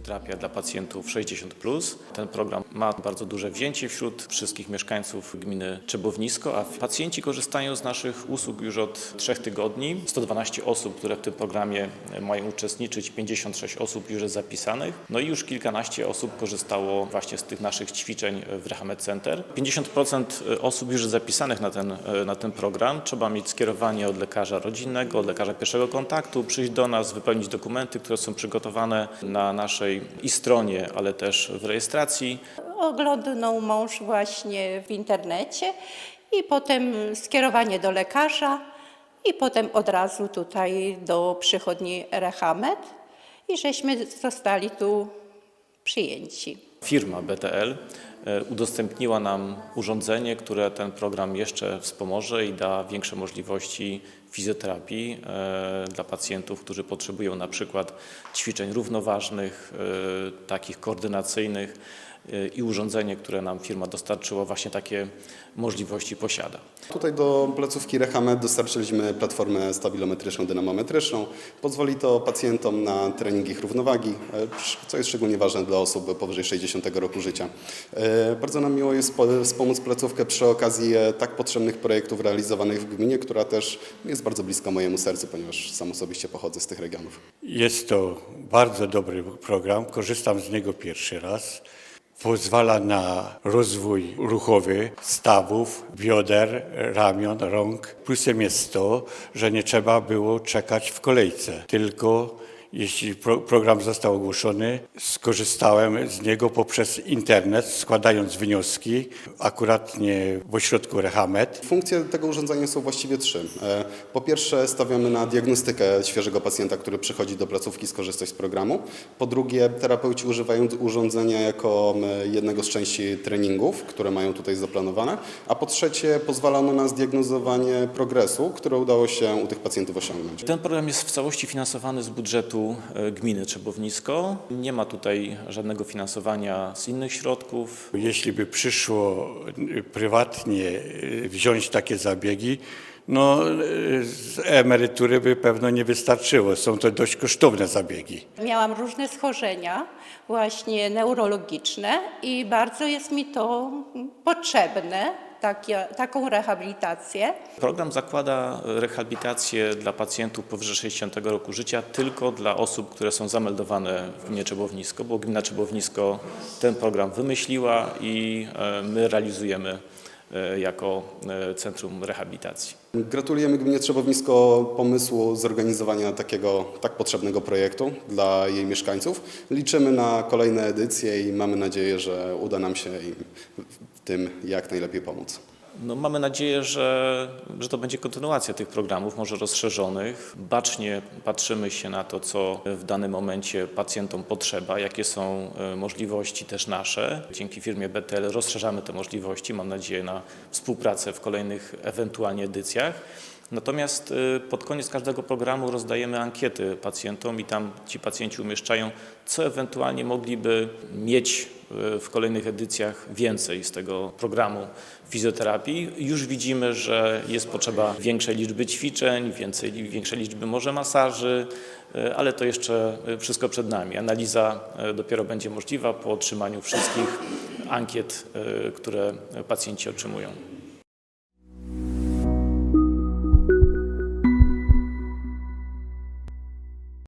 fizjoterapia dla pacjentów 60+. Ten program ma bardzo duże wzięcie wśród wszystkich mieszkańców gminy Czebownisko, a pacjenci korzystają z naszych usług już od trzech tygodni. 112 osób, które w tym programie mają uczestniczyć, 56 osób już jest zapisanych. No i już kilkanaście osób korzystało właśnie z tych naszych ćwiczeń w Rehamed Center. 50% osób już jest zapisanych na ten, na ten program. Trzeba mieć skierowanie od lekarza rodzinnego, od lekarza pierwszego kontaktu, przyjść do nas, wypełnić dokumenty, które są przygotowane na naszej i stronie, ale też w rejestracji. Oglądnął mąż właśnie w internecie i potem skierowanie do lekarza i potem od razu tutaj do przychodni Rehamet i żeśmy zostali tu przyjęci. Firma BTL e, udostępniła nam urządzenie, które ten program jeszcze wspomoże i da większe możliwości fizjoterapii e, dla pacjentów, którzy potrzebują na przykład ćwiczeń równoważnych, e, takich koordynacyjnych i urządzenie, które nam firma dostarczyła, właśnie takie możliwości posiada. Tutaj do placówki Rehamed dostarczyliśmy platformę stabilometryczną, dynamometryczną. Pozwoli to pacjentom na trening ich równowagi, e, co jest szczególnie ważne dla osób powyżej 60 roku życia. E, Bardzo nam miło jest po- wspomóc placówkę przy okazji e, tak potrzebnych projektów realizowanych w gminie, która też jest bardzo bliska mojemu sercu, ponieważ sam osobiście pochodzę z tych regionów. Jest to bardzo dobry program, korzystam z niego pierwszy raz. Pozwala na rozwój ruchowy stawów, bioder, ramion, rąk. Plusem jest to, że nie trzeba było czekać w kolejce, tylko jeśli pro, program został ogłoszony, skorzystałem z niego poprzez internet, składając wnioski, akurat nie w ośrodku Rehamet, Funkcje tego urządzenia są właściwie trzy. E, Po pierwsze stawiamy na diagnostykę świeżego pacjenta, który przychodzi do placówki skorzystać z programu. Po drugie terapeuci używają urządzenia jako jednego z części treningów, które mają tutaj zaplanowane. A po trzecie pozwala ono na zdiagnozowanie progresu, które udało się u tych pacjentów osiągnąć. Ten program jest w całości finansowany z budżetu e, gminy Trzebownisko. Nie ma tutaj żadnego finansowania z innych środków. Jeśli by przyszło y, prywatnie y, wziąć takie zabiegi, no z emerytury by pewno nie wystarczyło. Są to dość kosztowne zabiegi. Miałam różne schorzenia, właśnie neurologiczne i bardzo jest mi to potrzebne, takie, taką rehabilitację. Program zakłada rehabilitację dla pacjentów powyżej 60 roku życia tylko dla osób, które są zameldowane w gminie Czebownisko, bo gmina Czebownisko ten program wymyśliła i e, my realizujemy jako e, Centrum Rehabilitacji. Gratulujemy Gminie Trzebownisko pomysłu zorganizowania takiego tak potrzebnego projektu dla jej mieszkańców. Liczymy na kolejne edycje i mamy nadzieję, że uda nam się im w tym jak najlepiej pomóc. No, mamy nadzieję, że, że to będzie kontynuacja tych programów, może rozszerzonych. Bacznie patrzymy się na to, co w danym momencie pacjentom potrzeba, jakie są e, możliwości też nasze. Dzięki firmie BTL rozszerzamy te możliwości. Mam nadzieję na współpracę w kolejnych ewentualnie edycjach. Natomiast y, pod koniec każdego programu rozdajemy ankiety pacjentom i tam ci pacjenci umieszczają, co ewentualnie mogliby mieć y, w kolejnych edycjach więcej z tego programu fizjoterapii. Już widzimy, że jest potrzeba większej liczby ćwiczeń, więcej, większej liczby może masaży, y, ale to jeszcze wszystko przed nami. Analiza dopiero będzie możliwa po otrzymaniu wszystkich ankiet, które pacjenci otrzymują.